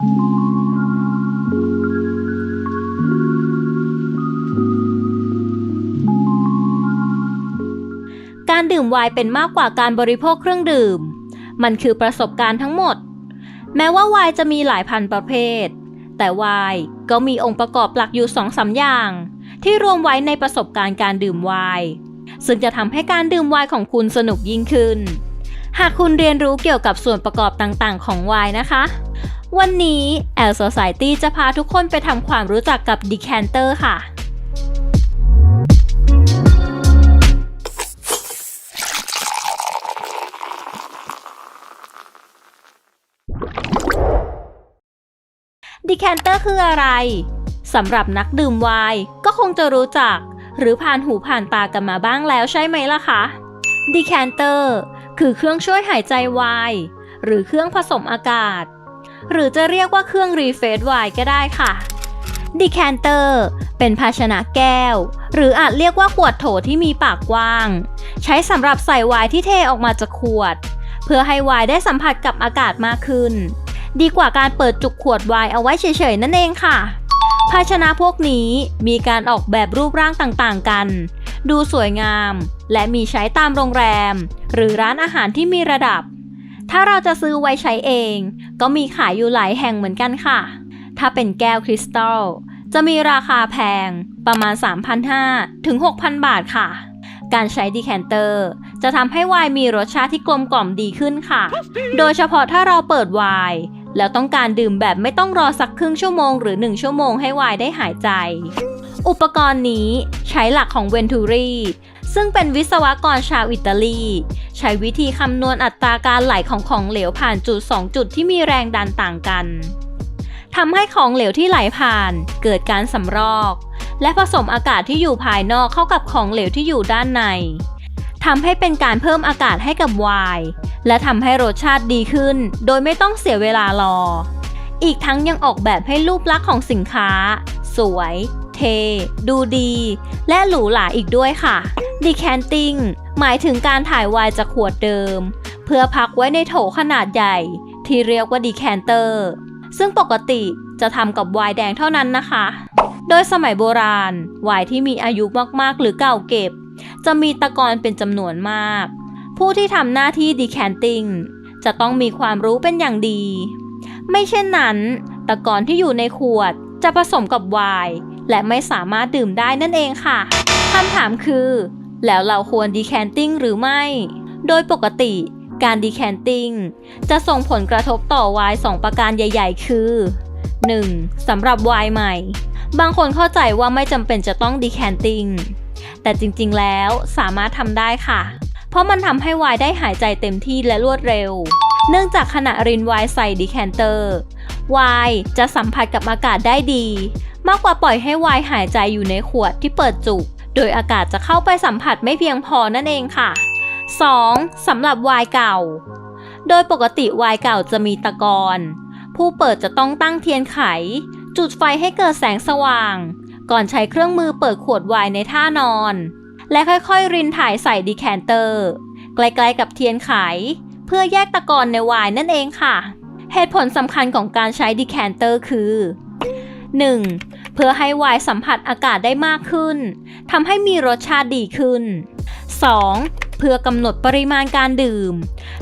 การดื่มไวน์เป็นมากกว่าการบริโภคเครื่องดื่ม มันคือประสบการณ์ทั้งหมด แม้ว่าไวน์จะมีหลายพันประเภท แต่ไวน์ก็มีองค์ประกอบหลักอยู่สองสามอย่าง ที่รวมไว้ในประสบการณ์การดื่มไวน์ซึ่งจะทำให้การดื่มไวน์ของคุณสนุกยิ่งขึ้น หากคุณเรียนรู้เกี่ยวกับส่วนประกอบต่างๆ ของไวน์นะคะ วันนี้ L Society จะพาทุกคนไปทำความรู้จักกับ Decanter ค่ะ Decanter คืออะไรสำหรับนักดื่มไวน์ก็คงจะรู้จัก หรือผ่านหูผ่านตากันมาบ้างแล้วใช่ไหมล่ะคะ Decanter คือเครื่องช่วยหายใจไวน์หรือเครื่องผสมอากาศ หรือจะเรียกว่าเครื่องรีเฟรชไวน์ก็ได้ค่ะ Decanter เป็นภาชนะแก้ว หรืออาจเรียกว่าขวดโถที่มีปากกว้าง ใช้สำหรับใส่ไวน์ที่เทออกมาจากขวด เพื่อให้ไวน์ได้สัมผัสกับอากาศมากขึ้น ดีกว่าการเปิดจุกขวดไวน์เอาไว้เฉยๆนั่นเองค่ะ ภาชนะพวกนี้มีการออกแบบรูปร่างต่างๆกัน ดูสวยงาม และมีใช้ตามโรงแรม หรือร้านอาหารที่มีระดับ ถ้าเราจะซื้อไว้ใช้เอง ก็มีขายอยู่หลายแห่งเหมือนกันค่ะ ถ้าเป็นแก้วคริสตัลจะมีราคาแพงประมาณ 3,500 ถึง 6,000 บาทค่ะ การใช้ดีแคนเตอร์ จะทำให้ไวน์มีรสชาติที่กลมกล่อมดีขึ้นค่ะ โดยเฉพาะถ้าเราเปิดไวน์แล้วต้องการดื่มแบบไม่ต้องรอสักครึ่งชั่วโมงหรือ 1 ชั่วโมงให้ไวน์ได้หายใจ อุปกรณ์นี้ใช้หลักของเวนทูรี ซึ่งเป็นวิศวกรชาวอิตาลี ใช้วิธีคำนวณอัตราการไหลของของเหลวผ่านจุด 2 จุดที่มีแรงดันต่างกันทำให้ของเหลวที่ไหลผ่าน เกิดการสำรอก และผสมอากาศที่อยู่ภายนอกเข้ากับของเหลวที่อยู่ด้านในทำให้เป็นการเพิ่มอากาศให้กับไวน์และทำให้รสชาติดีขึ้น โดยไม่ต้องเสียเวลารอ อีกทั้งยังออกแบบให้รูปลักษณ์ของสินค้า สวย เท ดูดี และหรูหราอีกด้วยค่ะ Decanting หมายถึงการถ่ายไวน์จากขวดเดิม เพื่อพักไว้ในโถขนาดใหญ่ ที่เรียกว่า Decanter ซึ่งปกติจะทำกับไวน์แดงเท่านั้นนะคะ โดยสมัยโบราณไวน์ที่มีอายุมากๆ หรือเก่าเก็บ จะมีตะกอนเป็นจำนวนมาก ผู้ที่ทำหน้าที่ decanting จะต้องมีความรู้เป็นอย่างดี ไม่เช่นนั้น ตะกอนที่อยู่ในขวดจะผสมกับไวน์และไม่สามารถดื่มได้นั่นเองค่ะคำถามคือ แล้วเราควร decanting หรือไม่ โดยปกติการ decanting จะส่งผลกระทบต่อไวน์สองประการใหญ่ ๆ คือ 1. สำหรับไวน์ใหม่ บางคนเข้าใจว่าไม่จำเป็นจะต้อง decanting แต่จริงๆแล้วสามารถทำได้ค่ะ เพราะมันทำให้ไวน์ได้หายใจเต็มที่และรวดเร็ว เนื่องจากขณะรินไวน์ใส่ดีแคนเตอร์ไวน์จะสัมผัสกับอากาศได้ดี มากกว่าปล่อยให้ไวน์หายใจอยู่ในขวดที่เปิดจุก โดยอากาศจะเข้าไปสัมผัสไม่เพียงพอนั่นเองค่ะ 2. สำหรับวน์เก่า โดยปกติวน์เก่าจะมีตะกอนผู้เปิดจะต้องตั้งเทียนไข จุดไฟให้เกิดแสงสว่าง ก่อนใช้เครื่องมือเปิดขวดวน์ในท่านอน และค่อยๆ รินถ่ายใส่ดีแคนเตอร์ใกล้ๆกับเทียนไข เพื่อแยกตะกอนในวน์นั่นเองค่ะ เหตุผลสำคัญของการใช้ดีแคนเตอร์คือ 1. เพื่อให้ไวน์สัมผัสอากาศได้มากขึ้นทำให้มีรสชาติดีขึ้น 2. เพื่อกำหนดปริมาณการดื่ม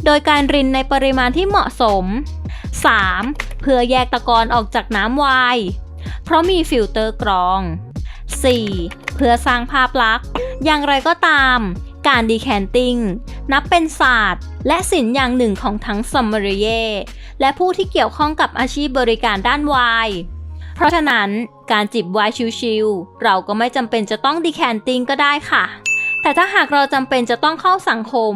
โดยการรินในปริมาณที่เหมาะสม 3. เพื่อแยกตะกอนออกจากน้ำไวน์เพราะมีฟิลเตอร์กรอง 4. เพื่อสร้างภาพลักษณ์ อย่างไรก็ตาม การดีแคนติ้งนับเป็นศาสตร์ และศิลป์อย่างหนึ่งของทั้งซัมเมรีเยและผู้ที่เกี่ยวข้องกับอาชีพบริการด้านไวน์เพราะฉะนั้น การจิบไวน์ชิลๆเราก็ไม่จำเป็นจะต้องดีแคนติงก็ได้ค่ะ แต่ถ้าหากเราจำเป็นจะต้องเข้าสังคม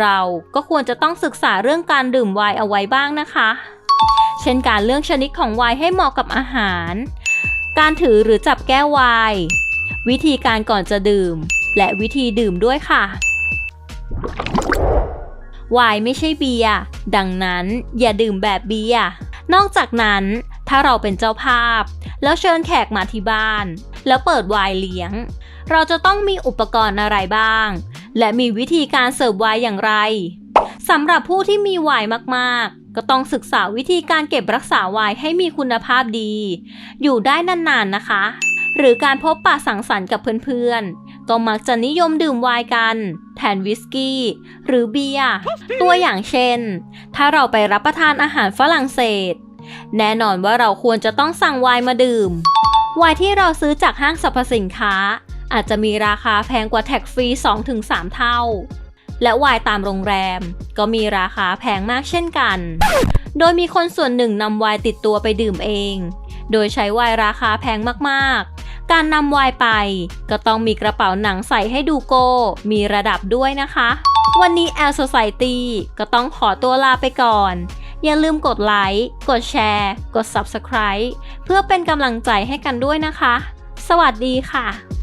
เราก็ควรจะต้องศึกษาเรื่องการดื่มไวน์เอาไว้บ้างนะคะ เช่นการเลือกชนิดของไวน์ให้เหมาะกับอาหาร การถือหรือจับแก้วไวน์วิธีการก่อนจะดื่ม และวิธีดื่มด้วยค่ะไวน์ไม่ใช่เบียร์ดังนั้นอย่าดื่มแบบเบียร์นอกจากนั้น ถ้าเราเป็นเจ้าภาพ แล้วเชิญแขกมาที่บ้าน แล้วเปิดไวน์เลี้ยง เราจะต้องมีอุปกรณ์อะไรบ้าง และมีวิธีการเสิร์ฟไวน์อย่างไรสำหรับผู้ที่มีไวน์มากๆ ก็ต้องศึกษาวิธีการเก็บรักษาไวน์ให้มีคุณภาพดี อยู่ได้นานๆนะคะ หรือการพบปะสังสรรค์กับเพื่อนๆ ก็มักจะนิยมดื่มไวน์กัน แทนวิสกี้ หรือเบียร์ตัวอย่างเช่น ถ้าเราไปรับประทานอาหารฝรั่งเศส แน่นอนว่าเราควรจะต้องสั่งไวน์มาดื่ม ไวน์ที่เราซื้อจากห้างสรรพสินค้า อาจจะมีราคาแพงกว่าแท็กฟรี 2-3 เท่า และไวน์ตามโรงแรม ก็มีราคาแพงมากเช่นกัน โดยมีคนส่วนหนึ่งนำไวน์ติดตัวไปดื่มเอง โดยใช้ไวน์ราคาแพงมากๆ การนำไวน์ไป ก็ต้องมีกระเป๋าหนังใส่ให้ดูโก้ มีระดับด้วยนะคะ วันนี้ L Society ก็ต้องขอตัวลาไปก่อน อย่าลืมกดไลค์ กดแชร์ กด Subscribe เพื่อเป็นกำลังใจให้กันด้วยนะคะ สวัสดีค่ะ